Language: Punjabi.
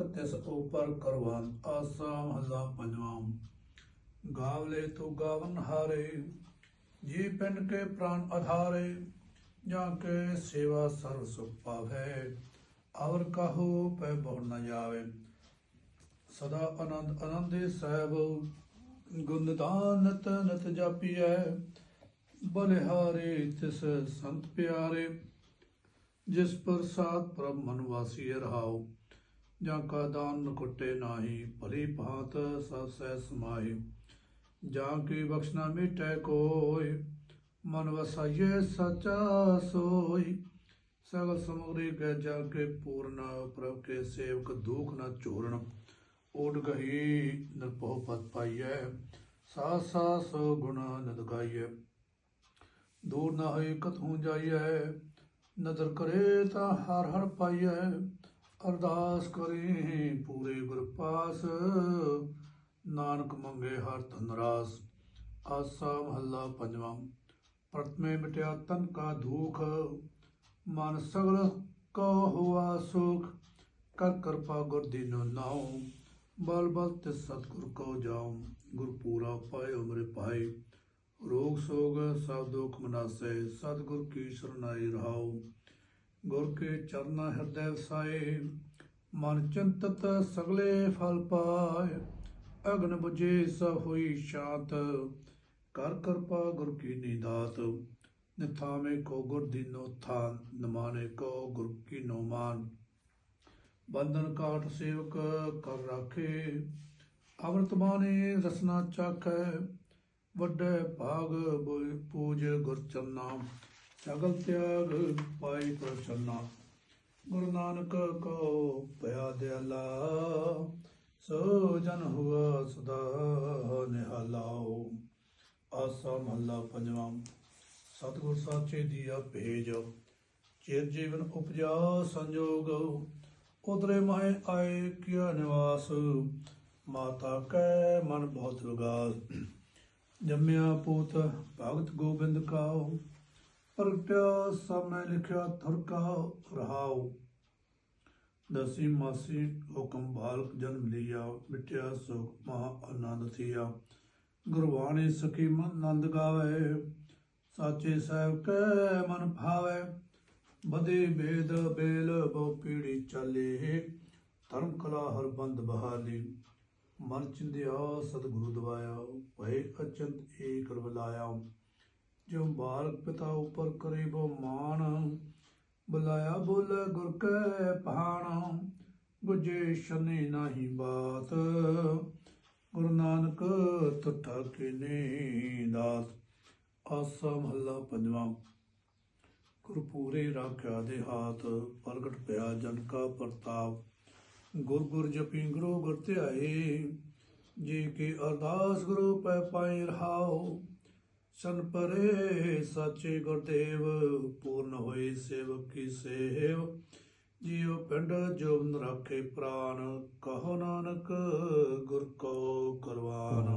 ਲਖ ਤਿਸ ਉਪਰ ਕਰਵਾਨ ਆਸਾ ਮਹੱਲਾ ਪੰਜਵਾਂ। ਗਾਵਲੇ ਤੋ ਗਾਵਨ ਹਾਰੇ, ਜੀ ਪਿੰਡ ਕੇ ਪ੍ਰਾਨ ਆਧਾਰੇ ਜਾਂ ਕੇ ਸੇਵਾ ਸਰਵ ਸੁਖ ਪਾਵੈ। ਔਰ ਕਹੋ ਪੈ ਬਹੁ ਨ ਸਦਾ ਆਨੰਦ ਆਨੰਦੇ ਸਹਿਬ ਗੁਣਦਾਨ ਨਤ ਜਾਪੀਐ। ਬਲਿਹਾਰੇ ਤਿਸ ਸੰਤ ਪਿਆਰੇ, ਜਿਸ ਪ੍ਰਸਾਦ ਪ੍ਰਭ ਮਨ ਵਾਸੀ ਰਹਾਓ ਜਾਂ ਕਾ ਦਾਨ ਕੁਟੇ ਨਾਹੀ, ਭਲੀ ਭਾਂਤ ਸਭ ਸਹਿ ਸਮਾਏ ਜਾਂ ਕੀ ਬਖਸ਼ਨਾ ਮਿਟੈ ਕੋਇ ਮਨ ਵਸਾਈਏ ਸਚਾ ਸੋਈ ਸਗਲ ਸਮਗਰੀ ਕੈ ਜਾ ਕੇ ਪੂਰਨ, ਪ੍ਰਭ ਕੇ ਸੇਵਕ ਦੁਖ ਨ ਝੋਰਨ ਓਡ ਗਹੀ ਨਿਰਭਉ ਪਤ ਪਾਈਐ ਸਾ ਸਾ ਸੋ ਗੁਣ ਨਦ ਗਾਈਐ। ਦੂਰ ਨਾ ਹੋਏ ਕਤਹੂ ਜਾਈਐ, ਨਦਰ ਕਰੇ ਤਾਂ ਹਰ ਹਰ ਪਾਈਐ। ਅਰਦਾਸ ਕਰੇ ਪੂਰੇ ਗੁਰ ਪਾਸ ਨਾਨਕ ਮੰਗੇ ਹਰ ਧਨ ਰਾਸ। ਆਸਾ ਮਹੱਲਾ ਪੰਜਵਾਂ। ਪ੍ਰਤਮੇ ਮਿਟਿਆ ਤਨ ਕਾ ਧੂਖ ਮਨ ਸਗਲ ਕੋ ਹੁਆ ਸੁਖ। ਕਰ ਕਿਰਪਾ ਗੁਰ ਦੀਨੋ ਨਾਉ। ਬਲ ਬਲ ਤੇ ਸਤਿਗੁਰ ਕੋ ਜਾਉ। ਗੁਰ ਪੂਰਾ ਪਾਏ ਉਮਰੇ ਪਾਏ। ਰੋਗ ਸੋਗ ਸਭ ਦੁਖ ਮਨਾਸੇ। ਸਤਿਗੁਰ ਕੀ ਸਰਨਾਈ ਰਹਾਉ। ਗੁਰ ਕੇ ਚਰਨਾ ਹਿਰਦੈ ਵਸਾਏ ਮਨ ਚਿੰਤਤ ਸਗਲੇ ਫਲ ਪਾਏ। ਅਗਨ 부ਜੇ ਸਭ ਹੋਈ ਸ਼ਾਂਤ, ਕਰ ਕਿਰਪਾ ਗੁਰ ਕੀ ਨੀਦਾਤ ਨਿਥਾਵੇਂ ਕੋ ਗੁਰ ਦੀਨੋ ਥਾਨ, ਨਮਾਨੇ ਕੋ ਗੁਰ ਕੀ ਨੋ ਮਾਨ। ਬੰਧਨ ਕਾਟ ਸੇਵਕ ਕਰ ਰਾਖੇ, ਅੰਮ੍ਰਿਤ ਬਾਣੀ ਰਸਨਾ ਚਾਖੈ। ਵੱਡੇ ਭਾਗ ਬੋਇ ਪੂਜ ਗੁਰ ਚਰਨਾ। ਸਗਲ ਤਿਆਗ ਪਾਈ ਪ੍ਰਚਰਨਾ ਗੁਰੂ ਨਾਨਕ ਕੋ ਭਇਆ ਦਿਆਲਾ ਸੋ ਜਨ ਹੁਆ ਸਦਾ ਨਿਹਾਲਾਓ ਆਸਾ ਮਹੱਲਾ ਪੰਜਵਾਂ, ਸਤਿਗੁਰ ਸਾਚੇ ਦੀਆ ਭੇਜ। ਚਿਰ ਜੀਵਨ ਉਪਜਾ ਸੰਜੋਗ ਉਤਰੇ ਮਾਏ ਆਏ ਕਿਆ ਨਿਵਾਸ। ਮਾਤਾ ਕੈ ਮਨ ਬਹੁਤ ਵਿਗਾਸ ਜੰਮਿਆ ਪੂਤ ਭਗਤ ਗੋਬਿੰਦ ਕਾਓ ਪ੍ਰਗਟਿਆ ਸਾਹਮਣੇ ਲਿਖਿਆ ਥਰਕਾ ਰਹਾਉ। ਦਸੀ ਮਾਸੀ ਹੁਕਮ ਬਾਲਕ ਜਨਮ ਲਿਆ, ਮਿਟਿਆ ਸੁਖ ਮਹਾ ਆਨੰਦ ਥੀਆ। ਗੁਰਬਾਣੀ ਸਖੀ ਮਨ ਆਨੰਦ ਗਾਵੇ, ਸਾਚੇ ਸਾਹਿਬ ਕੈ ਮਨ ਭਾਵੇ। ਬਦੇ ਬੇਦ ਬੇਲ ਬਹੁ ਪੀੜੀ ਚਾਲੇ, ਧਰਮ ਕਲਾ ਹਰ ਬੰਦ ਬਹਾਲੀ। ਮਨ ਚਿੰਦਿਆ ਸਤਿਗੁਰੂ ਦਵਾਇਆ, ਭਏ ਅਚੰਤ ਏਕ ਰਵਲਾਇਆ। ਜੋ ਬਾਲ ਪਿਤਾ ਉਪਰ ਕਰੇ ਬੋ ਮਾਨ ਬੁਲਾਇਆ ਬੋਲੇ ਗੁਰ ਕੈ ਪਹਾਣ ਗੁਜੇ ਸ਼ਨੀ ਨਾਹੀ ਬਾਤ, ਗੁਰੂ ਨਾਨਕ ਤੁਠਾ ਕਿਨੇ ਦਾਤ ਆਸਾ ਮਹੱਲਾ ਪੰਜਵਾਂ। ਗੁਰ ਪੂਰੇ ਰਾਖਿਆ ਦੇ ਹਾਥ, ਪ੍ਰਗਟ ਪਿਆ ਜਨ ਕਾ ਪ੍ਰਤਾਪ। ਗੁਰ ਗੁਰ ਜਪੀ ਗੁਰੂ ਗੁਰ ਧਿਆਏ, ਜੇ ਕੇ ਅਰਦਾਸ ਗੁਰੂ ਪੈ ਪਾਏ ਰਹਾਓ। ਸਨ ਪਰੇ, ਸਾਚੇ ਗੁਰਦੇਵ, ਪੂਰਨ ਹੋਈ ਸੇਵਕ ਕੀ ਸੇਵ। ਜੀਉ ਪਿੰਡ ਜੋਬਨ ਰਾਖੇ ਪ੍ਰਾਨ, ਕਹੋ ਨਾਨਕ ਗੁਰ ਕੋ ਕਰਵਾਨ